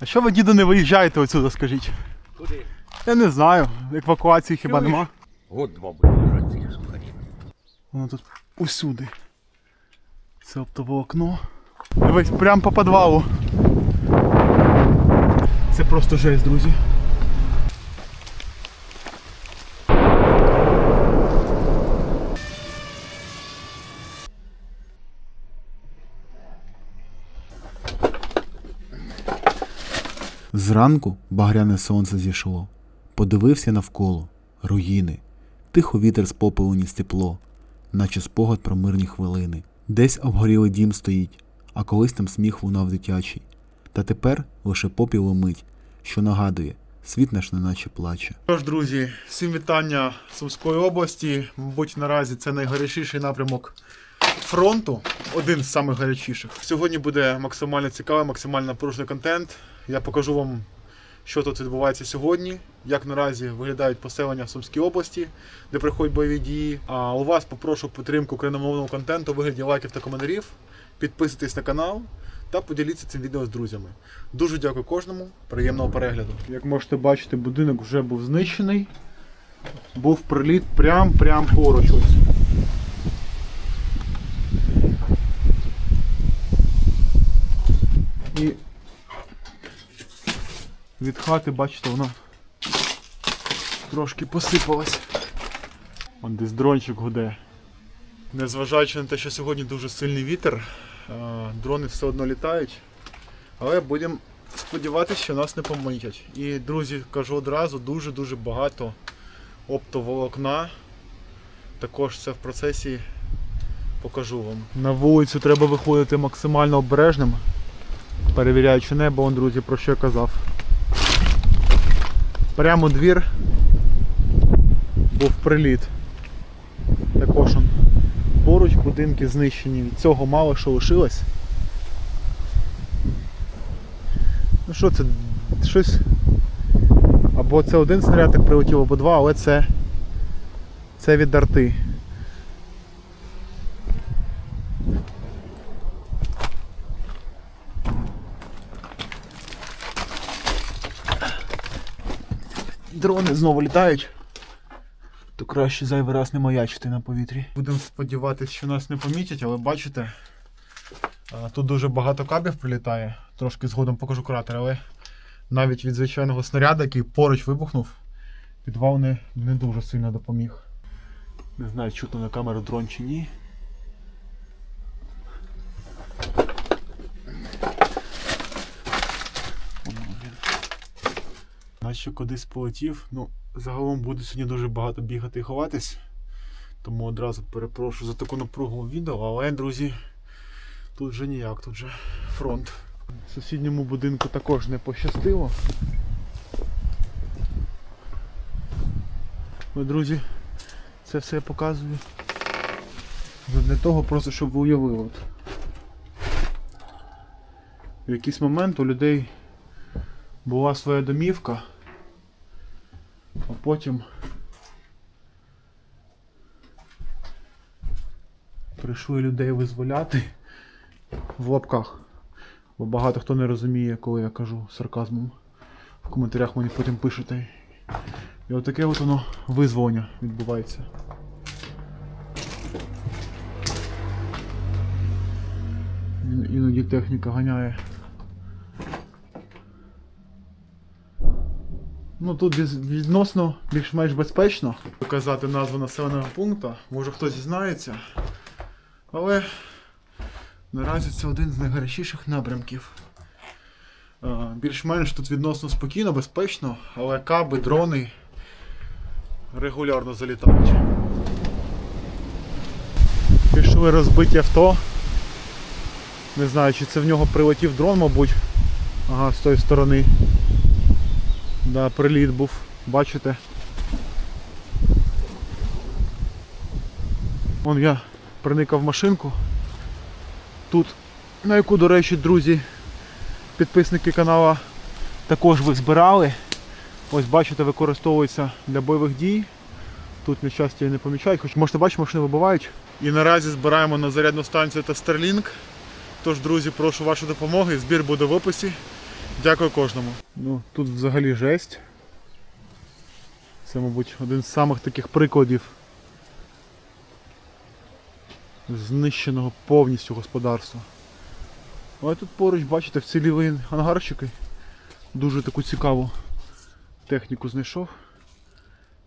А що ви, діду, не виїжджаєте отсюди, скажіть? Куди? Я не знаю. Евакуації хіба Чуєш? нема. Год два буде цих сухарів. Воно тут усюди. Це оптове окно. Дивись, прямо по підвалу. Це просто жесть, друзі. Зранку багряне сонце зійшло. Подивився навколо руїни. Тихо вітер з попелу ніс тепло, наче спогад про мирні хвилини. Десь обгорілий дім стоїть, а колись там сміх лунав дитячий. Та тепер лише попіл мить, що нагадує, світ наш неначе плаче. Тож, друзі, всім вітання Сумської області. Мабуть, наразі це найгарячіший напрямок фронту, один з самих гарячіших. Сьогодні буде максимально цікавий, максимально напружений контент. Я покажу вам, що тут відбувається сьогодні, як наразі виглядають поселення в Сумській області, де проходять бойові дії. А у вас попрошу підтримку україномовного контенту вигляді лайків та коментарів. Підписуйтесь на канал та поділіться цим відео з друзями. Дуже дякую кожному. Приємного перегляду. Як можете бачити, будинок вже був знищений. Був приліт прям-прям поруч. Ось. І від хати, бачите, воно трошки посипалось. Вон десь дрончик гуде. Незважаючи на те, що сьогодні дуже сильний вітер, е, дрони все одно літають. Але будемо сподіватися, що нас не помітять. І, друзі, кажу одразу, дуже-дуже багато оптоволокна. Також це в процесі покажу вам. На вулицю треба виходити максимально обережним, перевіряючи небо, он, друзі, про що я казав. Прямо двір був приліт. Також он, поруч будинки знищені. Від цього мало що лишилось. Ну що це? Щось. Або це один снаряд так прилетів, або два, але це. Це від арти. Дрони знову літають. То краще зайвий раз не маячити на повітрі. Будемо сподіватися, що нас не помітять, але бачите, Тут дуже багато кабів прилітає. Трошки згодом покажу кратер, але навіть від звичайного снаряду, який поруч вибухнув, підвал не, не дуже сильно допоміг. Не знаю, чутно на камеру дрон чи ні. Наче кудись полетів. Ну, загалом буду сьогодні дуже багато бігати і ховатись. Тому одразу перепрошую за таку напругу відео, але, друзі. Тут же ніяк, тут же фронт. Сусідньому будинку також не пощастило. Ну, друзі, це все я показую. Для того просто, щоб ви уявили. От. В якийсь момент у людей була своя домівка, а потім прийшли людей визволяти в лапках. Бо багато хто не розуміє, коли я кажу сарказмом. В коментарях мені потім пишете. І отаке от воно визволення відбувається. Іноді техніка ганяє. Ну тут відносно більш-менш безпечно. Показати назву населеного пункту, може хтось дізнається. Але Наразі це один з найгарячіших напрямків. Більш-менш тут відносно спокійно, безпечно, але каби, дрони регулярно залітають. Пішли розбиті авто. Не знаю, чи це в нього прилетів дрон, мабуть. Ага, з тої сторони. Да, приліт був, бачите. Вон я проникав в машинку. Тут, на яку, до речі, друзі, підписники канала також ви збирали. Ось бачите, використовується для бойових дій. Тут на щастя і не помічають, хоч можете бачити, машини вибивають. І наразі збираємо на зарядну станцію та Starlink. Тож, друзі, прошу вашої допомоги. Збір буде в описі. Дякую кожному. Ну, тут взагалі жесть. Це, мабуть, один з самих таких прикладів знищеного повністю господарства. Але тут поруч, бачите, вціліли ангарчики. Дуже таку цікаву техніку знайшов.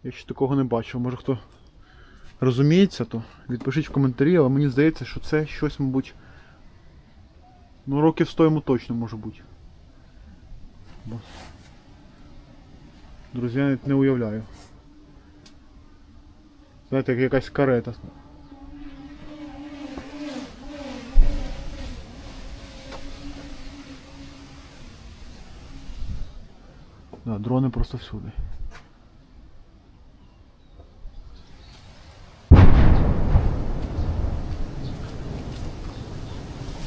Я ще такого не бачив. Може хто розуміється, то відпишіть в коментарі, але мені здається, що це щось, мабуть. Ну, років 100 йому точно може бути. Друзі, я навіть не уявляю. Знаєте, як якась карета. Да, дрони просто всюди.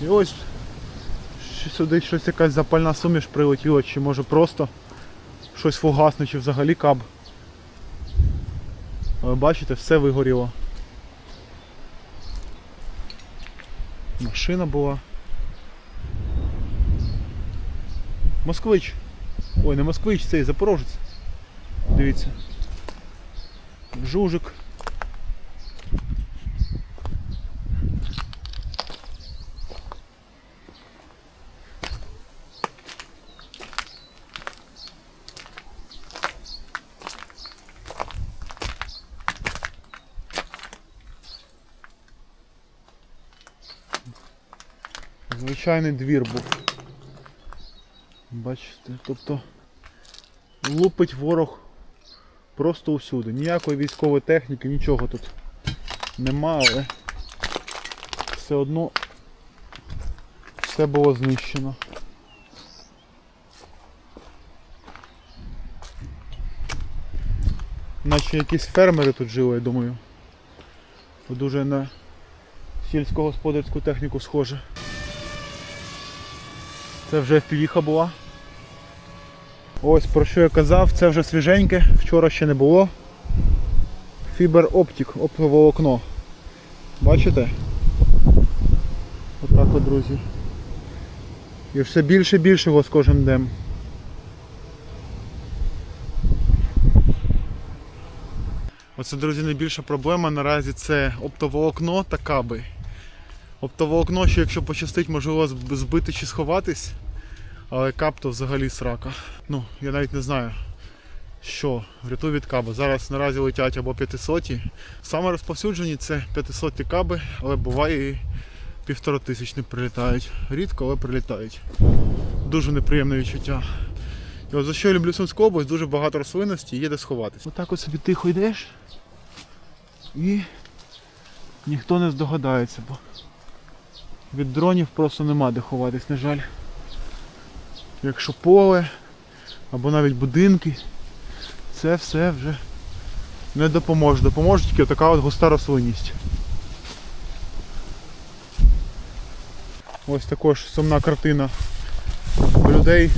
І ось ще сюди щось якась запальна суміш прилетіла, чи може просто щось фугасне, чи взагалі каб. Але бачите, все вигоріло. Машина була. Москвич. Ой, не москвич, цей запорожець. Дивіться. Жужик. Звичайний двір був. Бачите, тобто лупить ворог просто усюди. Ніякої військової техніки, нічого тут нема, але все одно все було знищено. Наче якісь фермери тут жили, я думаю. Дуже на сільськогосподарську техніку схоже. Це вже впівіха була. Ось про що я казав, це вже свіженьке, вчора ще не було. Фібер оптик, оптоволокно. Бачите? Отак от, друзі. І все більше і більше його з кожним днем. Оце, друзі, найбільша проблема наразі це оптоволокно та каби. Оптоволокно, що якщо пощастить, можливо зб- збити чи сховатись, але кап то взагалі срака. Ну, я навіть не знаю, що врятує від каби. Зараз наразі летять або 500. Саме розповсюджені це 500 каби, але буває і півтора тисячні прилітають. Рідко, але прилітають. Дуже неприємне відчуття. І от за що я люблю Сумську область, дуже багато рослинності, є де сховатись. Отак от собі тихо йдеш і ніхто не здогадається, бо від дронів просто нема де ховатись, на жаль. Якщо поле або навіть будинки, це все вже не допоможе. Допоможе тільки така от густа рослинність. Ось також сумна картина. У людей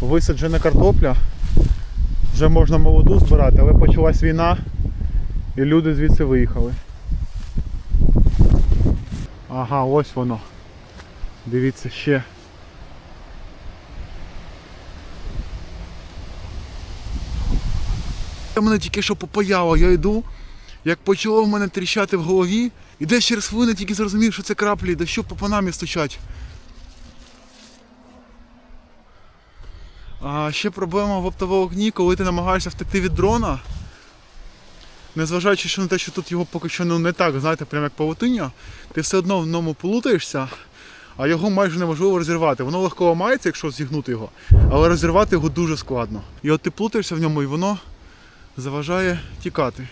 висаджена картопля. Вже можна молоду збирати, але почалась війна і люди звідси виїхали. Ага, ось воно. Дивіться ще. Мене тільки що попаяло, я йду, як почало в мене тріщати в голові, і десь через хвилину тільки зрозумів, що це краплі дощу по панамі стучать. А ще проблема в оптоволокні, коли ти намагаєшся втекти від дрона. Незважаючи що на те, що тут його поки що ну, не так, знаєте, прямо як павутиння, ти все одно в ньому плутаєшся, а його майже неможливо розірвати. Воно легко ламається, якщо зігнути його, але розірвати його дуже складно. І от ти плутаєшся в ньому і воно заважає тікати.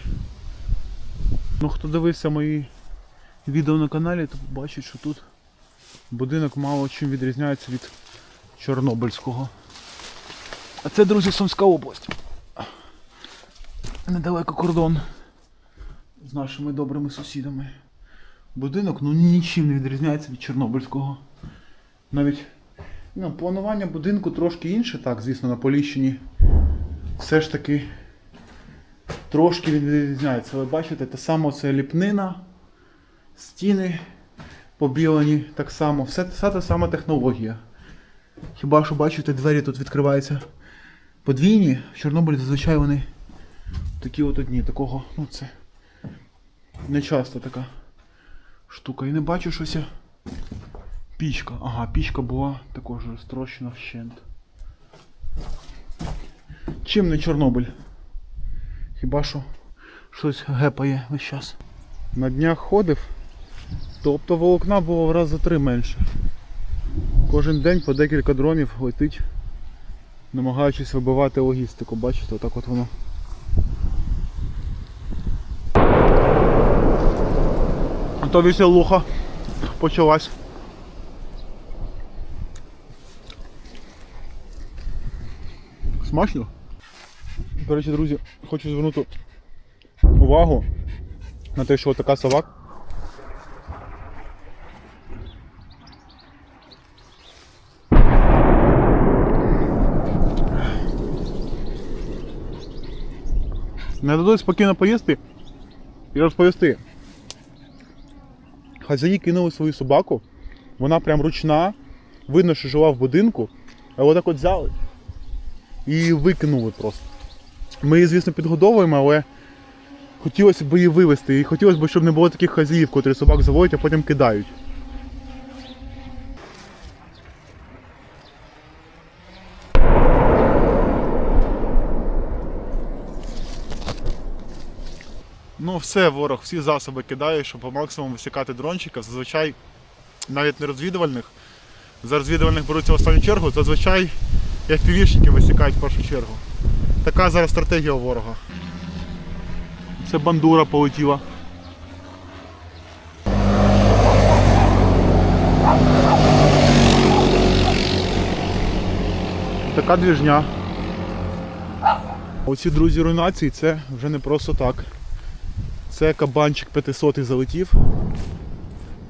Ну, хто дивився мої відео на каналі, то бачить, що тут будинок мало чим відрізняється від Чорнобильського. А це, друзі, Сумська область. Недалеко кордон з нашими добрими сусідами. Будинок ну нічим не відрізняється від Чорнобильського. Навіть ну, планування будинку трошки інше, так, звісно, на Поліщині. Все ж таки трошки відрізняється. Але бачите, те саме це ліпнина, стіни побілені так само, все, вся та сама технологія. Хіба що бачите, двері тут відкриваються подвійні. В Чорнобилі зазвичай вони такі от одні. Такого, ну це не часто така штука. І не бачу щось. Пічка. Ага, пічка була також розтрощена вщент. Чим не Чорнобиль? Хіба що щось гепає весь час. На днях ходив, тобто волокна було в раз за три менше. Кожен день по декілька дронів летить, намагаючись вибивати логістику. Бачите, отак от воно. То веселуха почалась. Смачно? До речі, друзі, хочу звернути увагу на те, що така сова не дадуть спокійно поїсти і розповісти. Хазяї кинули свою собаку, вона прям ручна, видно, що жила в будинку, а отак от взяли і викинули просто. Ми її, звісно, підгодовуємо, але хотілося б її вивезти. І хотілося б, щоб не було таких хазяїв, котрі собак заводять, а потім кидають. Ну, все, ворог, всі засоби кидає, щоб по максимуму висікати дрончика. Зазвичай навіть не розвідувальних. За розвідувальних беруться в останню чергу, зазвичай FPV-шники висікають в першу чергу. Така зараз стратегія у ворога. Це бандура полетіла. Така двіжня. Оці друзі руйнації це вже не просто так. Це кабанчик 500 залетів.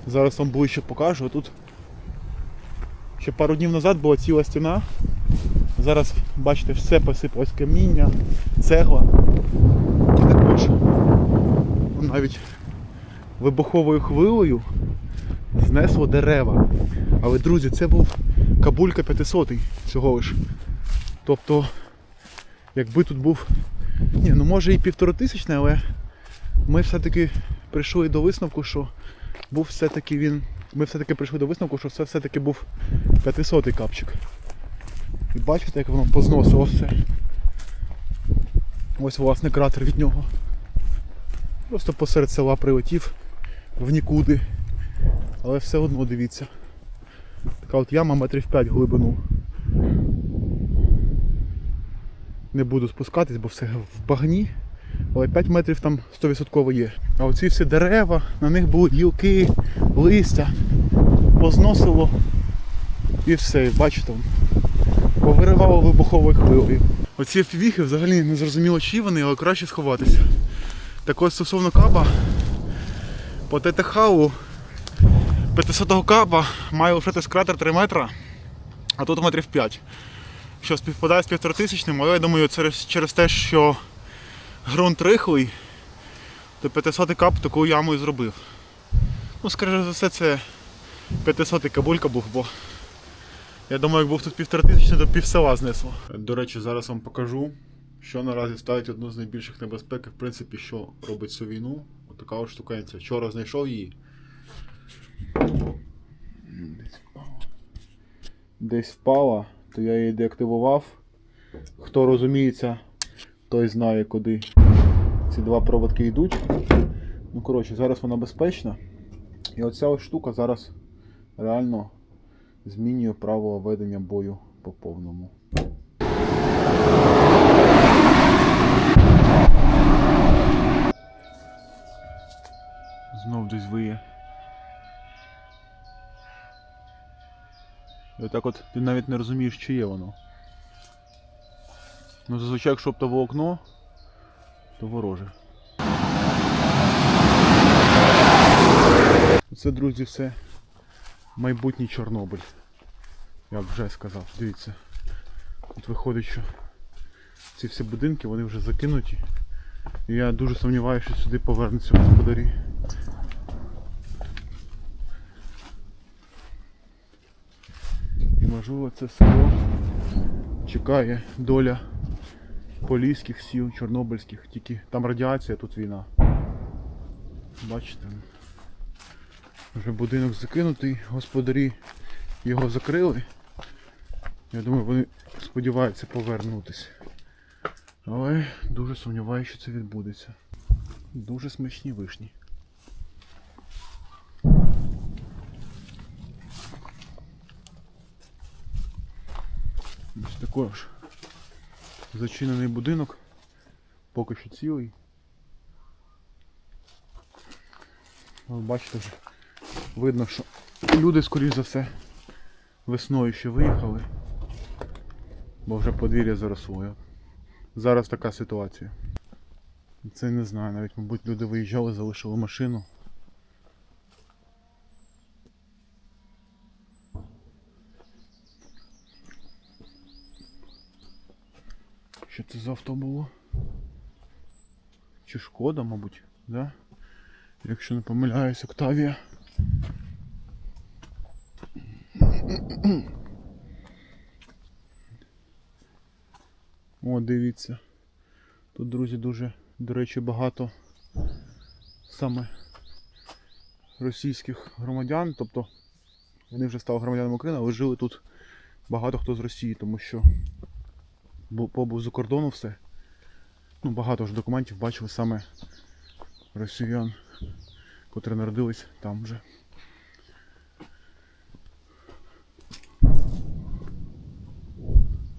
Зараз вам ближче покажу. Тут ще пару днів назад була ціла стіна. Зараз, бачите, все посипалось каміння, цегла. І також навіть вибуховою хвилею знесло дерева. Але, друзі, це був кабулька 500 всього лиш. Тобто, якби тут був, ні, ну може і півторатисячний, але ми все-таки прийшли до висновку, що був все-таки він. Ми все-таки прийшли до висновку, що це все-таки був 500 капчик. І бачите, як воно позносило все. Ось власне кратер від нього. Просто посеред села прилетів в нікуди. Але все одно дивіться. Така от яма метрів 5 глибину. Не буду спускатись, бо все в багні. Але 5 метрів там 100% є. А оці всі дерева, на них були гілки, листя, позносило і все, бачите, повиривало вибуховою хвилею. Оці віхи взагалі не зрозуміло, чи вони, але краще сховатися. Так ось стосовно каба, по ТТХу 500-го каба має лишитись кратер 3 метра, а тут метрів 5. Що співпадає з півторатисячним, але я думаю, через, через те, що ґрунт рихлий, то 500 кап таку яму і зробив. Ну, скоріше за все, це 500 кабулька був, бо я думаю, як був тут півтора тисячі, то пів села знесло. До речі, зараз вам покажу, що наразі ставить одну з найбільших небезпек, в принципі, що робить цю війну. Отака от штукенця. Вчора знайшов її. Десь впала, то я її деактивував. Хто розуміється, той знає, куди ці два проводки йдуть. Ну, коротше, зараз вона безпечна. І оця ось штука зараз реально змінює правила ведення бою по повному. Знов десь виє. І отак от ти навіть не розумієш, чиє воно. Ну, зазвичай, якщо б то волокно, то вороже. Це, друзі, все майбутній Чорнобиль. Я вже сказав. Дивіться. От виходить, що ці всі будинки вони вже закинуті. І я дуже сумніваюся, що сюди повернуться господарі. І Можливо, це село чекає доля поліських сіл, чорнобильських, тільки там радіація, тут війна. Бачите? Вже будинок закинутий, господарі його закрили. Я думаю, вони сподіваються повернутися. Але дуже сумніваюся, що це відбудеться. Дуже смачні вишні. Ось також зачинений будинок, поки що цілий. Бачите видно, що люди, скоріш за все, весною ще виїхали, бо вже подвір'я заросло. Зараз така ситуація. Це не знаю, навіть, мабуть, люди виїжджали, залишили машину. Що це за авто було? Чи шкода, мабуть, да? Якщо не помиляюсь, Октавія. О, дивіться. Тут, друзі, дуже, до речі, багато саме російських громадян, тобто вони вже стали громадянами України, але жили тут багато хто з Росії, тому що побув за кордону все. Ну, багато ж документів бачили саме росіян, котрі народились там вже.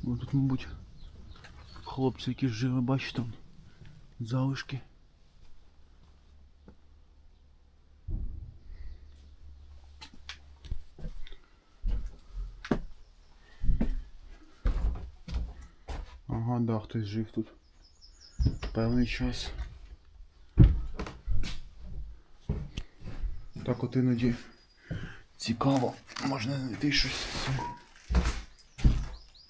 Тут, мабуть, хлопці, які жили, бачите, там залишки. Ага, да, хтось жив тут певний час. Так от іноді цікаво, можна знайти щось.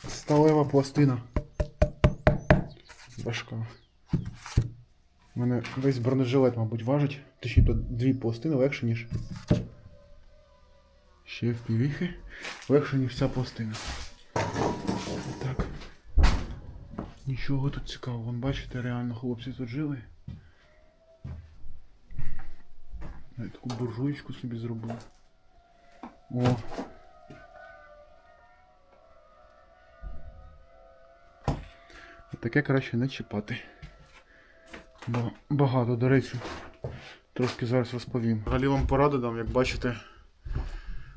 Сталева пластина. Важка. У мене весь бронежилет, мабуть, важить. Точніше, дві пластини легше, ніж. Ще в півіхи. Легше, ніж ця пластина. Нічого тут цікавого. Вон бачите, реально хлопці тут жили. Я таку буржуйку собі зробив. О. Таке краще не чіпати. Бо багато, до речі, трошки зараз розповім. Взагалі вам пораду дам, як бачите,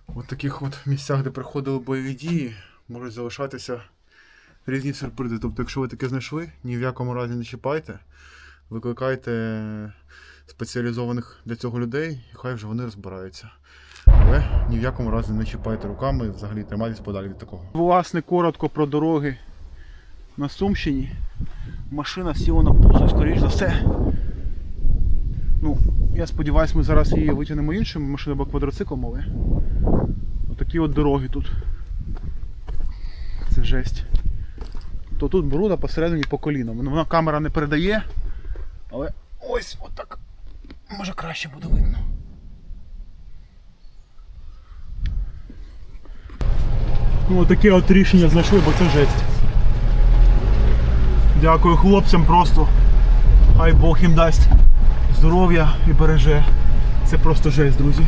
в таких от місцях, де проходили бойові дії, можуть залишатися різні сюрпризи. Тобто, якщо ви таке знайшли, ні в якому разі не чіпайте, викликайте спеціалізованих для цього людей, і хай вже вони розбираються. Але ні в якому разі не чіпайте руками, і взагалі тримайтесь подалі від такого. Власне, коротко про дороги на Сумщині. Машина сіла на пузо, скоріш за все. Ну, я сподіваюся, ми зараз її витягнемо іншим машиною або квадроциклом, але отакі от дороги тут. Це жесть. То тут бруда посередині по коліном. Ну, Вона камера не передає, але ось отак. Може краще буде видно. Ну, отаке от рішення знайшли, бо це жесть. Дякую хлопцям просто. Хай Бог їм дасть здоров'я і береже. Це просто жесть, друзі.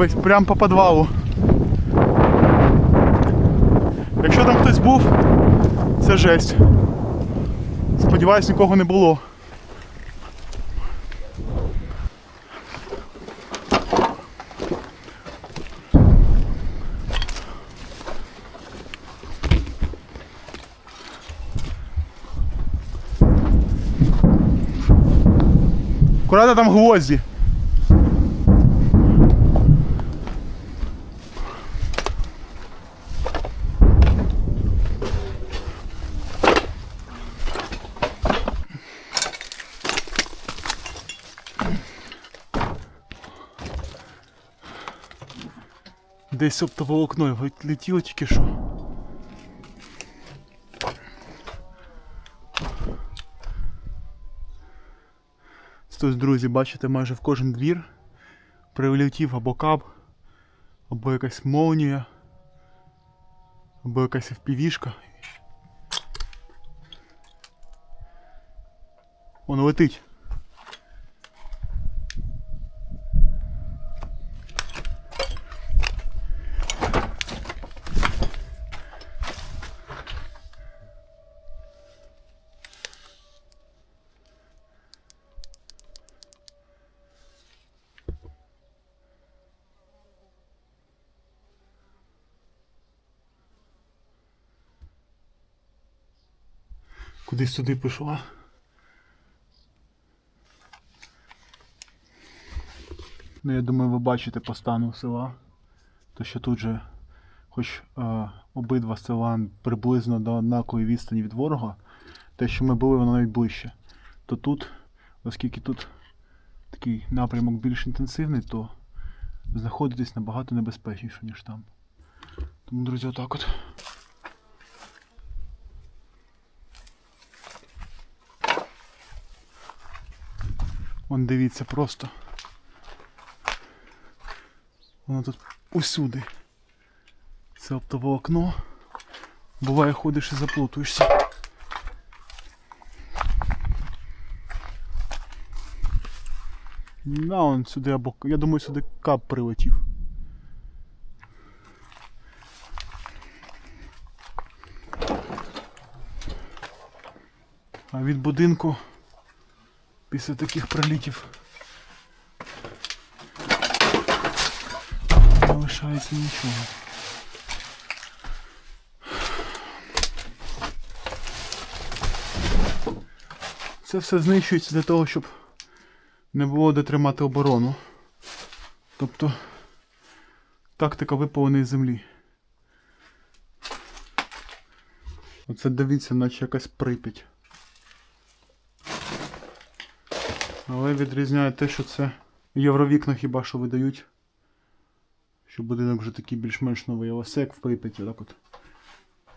Дивись, прям по підвалу. Якщо там хтось був, це жесть. Сподіваюсь, нікого не було. Куди там гвозді? десь об того вікно летіло тільки що. Тут, друзі, бачите, майже в кожен двір прилетів або каб, або якась молнія, або якась впівішка. Воно летить. Кудись сюди пішла. Ну, я думаю, ви бачите по стану села. То що тут же, хоч е, обидва села приблизно до однакової відстані від ворога, те, що ми були, воно навіть ближче. То тут, оскільки тут такий напрямок більш інтенсивний, то знаходитись набагато небезпечніше, ніж там. Тому, друзі, отак от. Вон дивіться просто. Воно тут усюди. Це оптоволокно. Буває ходиш і заплутуєшся. Да, он сюди або. Я думаю, сюди кап прилетів. А від будинку після таких прилітів не залишається нічого. Це все знищується для того, щоб не було де тримати оборону. Тобто тактика випаленої землі. Оце дивіться, наче якась прип'ять. Але відрізняє те, що це євровікна хіба що видають. Що будинок вже такий більш-менш новий. Ось як в Прип'яті, так от.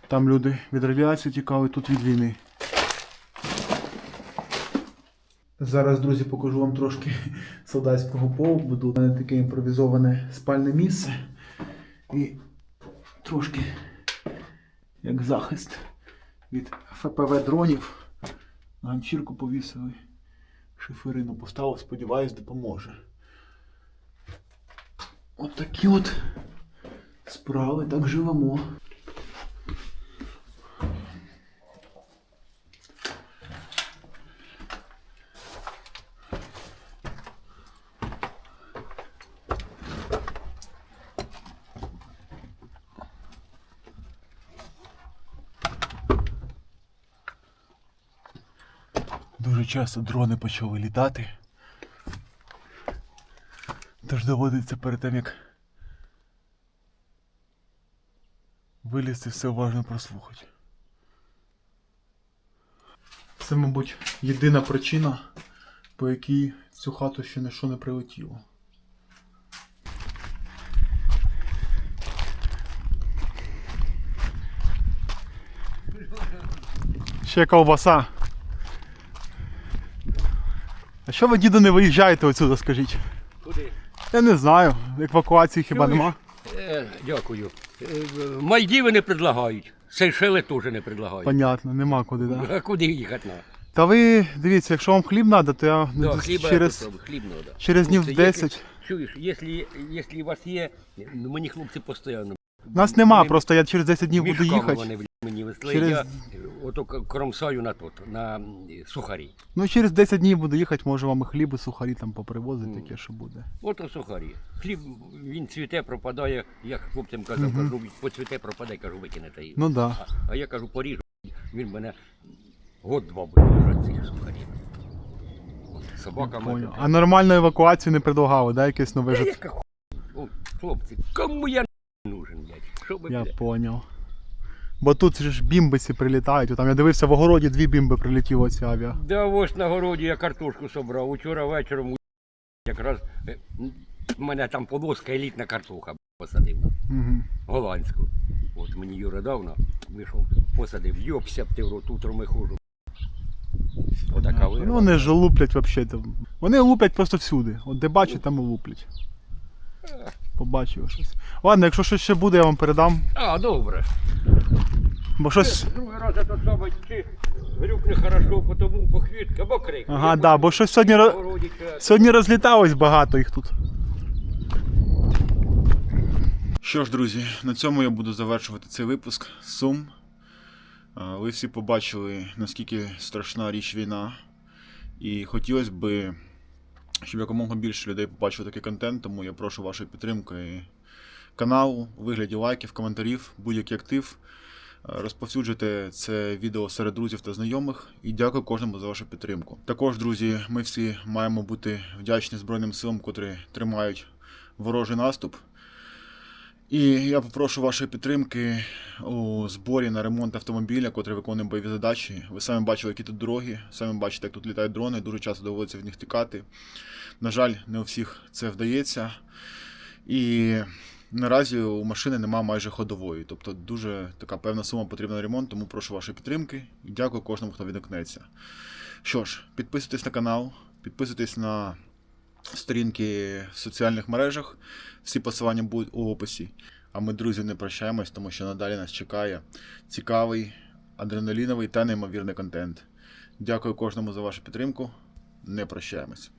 Там люди від радіації тікали, тут від війни. Зараз, друзі, покажу вам трошки солдатського побуду. У мене таке імпровізоване спальне місце. І трошки як захист від ФПВ дронів. Ганчірку повісили. Шиферину поставив, сподіваюсь, допоможе. От такі от справи, так живемо. Дуже часто дрони почали літати. Тож доводиться перед тим, як вилізти, все уважно прослухати. Це, мабуть, єдина причина, по якій в цю хату ще ніщо не прилетіло. Ще ковбаса. Що ви, діду, не виїжджаєте отсюди, скажіть? Куди? Я не знаю. Евакуації хіба Чуєш? нема? Е, дякую. Е, Мальдіви не предлагають. Сейшели теж не предлагають. Понятно, нема куди, да. А куди їхати на? Та ви дивіться, якщо вам хліб треба, то я Да, десь хліба через, хліб надо. через днів Хлопці, 10. якщо- Чуєш, якщо, якщо у вас є, ну мені хлопці постійно. Нас нема, просто я через 10 днів буду мішками їхати. Вони блін, мені везли. Через- Я е, ото к- кромсаю на тот, на сухарі. Ну через 10 днів буду їхати, може вам і хліб, і сухарі там попривозити, таке, що буде. Ото сухарі. Хліб він цвіте, пропадає, як хлопцям казав, кажу, поцвіте, пропадає, кажу, викинете її. Ну да. А, а я кажу, поріжу, він мене год-два буде лежати цих сухарів. Собака Понял. А нормальну евакуацію не предлагали, да, якесь нове Та житло? яка ху... О, хлопці, кому я нужен, блядь? Що Я блядь? поняв. Бо тут же ж бімбиці прилітають. Там я дивився в огороді дві бімби прилетіло ці авіа. Да ось на городі я картошку собрав. Учора вечором у- якраз е, мене там полоска елітна картоха посадив. Угу. Голландську. От мені Юра дав на вийшов, посадив, йопся б ти в рот, утром і хожу. Отака Ну, вони ж луплять взагалі. Вони луплять просто всюди. От де бачать, там і луплять. Побачив щось. Ладно, якщо щось ще буде, я вам передам. А, добре. Бо щось. Другий раз це саме чи грюкне хорошо, потому похвітка, або крик. Ага, да, бо щось сьогодні, ро- Городича. сьогодні розліталось багато їх тут. Що ж, друзі, на цьому я буду завершувати цей випуск. Сум. А, Ви всі побачили, наскільки страшна річ війна. І хотілося б, щоб якомога більше людей побачили такий контент, тому я прошу вашої підтримки каналу вигляді лайків, коментарів, будь-який актив. Розповсюджуйте це відео серед друзів та знайомих і дякую кожному за вашу підтримку. Також, друзі, ми всі маємо бути вдячні Збройним силам, котрі тримають ворожий наступ. І я попрошу вашої підтримки у зборі на ремонт автомобіля, котрий виконує бойові задачі. Ви самі бачили, які тут дороги, самі бачите, як тут літають дрони, дуже часто доводиться від них тікати. На жаль, не у всіх це вдається. І наразі у машини немає майже ходової. Тобто дуже така певна сума потрібна на ремонт, тому прошу вашої підтримки дякую кожному, хто відгукнеться. Що ж, підписуйтесь на канал, підписуйтесь на сторінки в соціальних мережах. Всі посилання будуть у описі. А ми, друзі, не прощаємось, тому що надалі нас чекає цікавий, адреналіновий та неймовірний контент. Дякую кожному за вашу підтримку. Не прощаємось.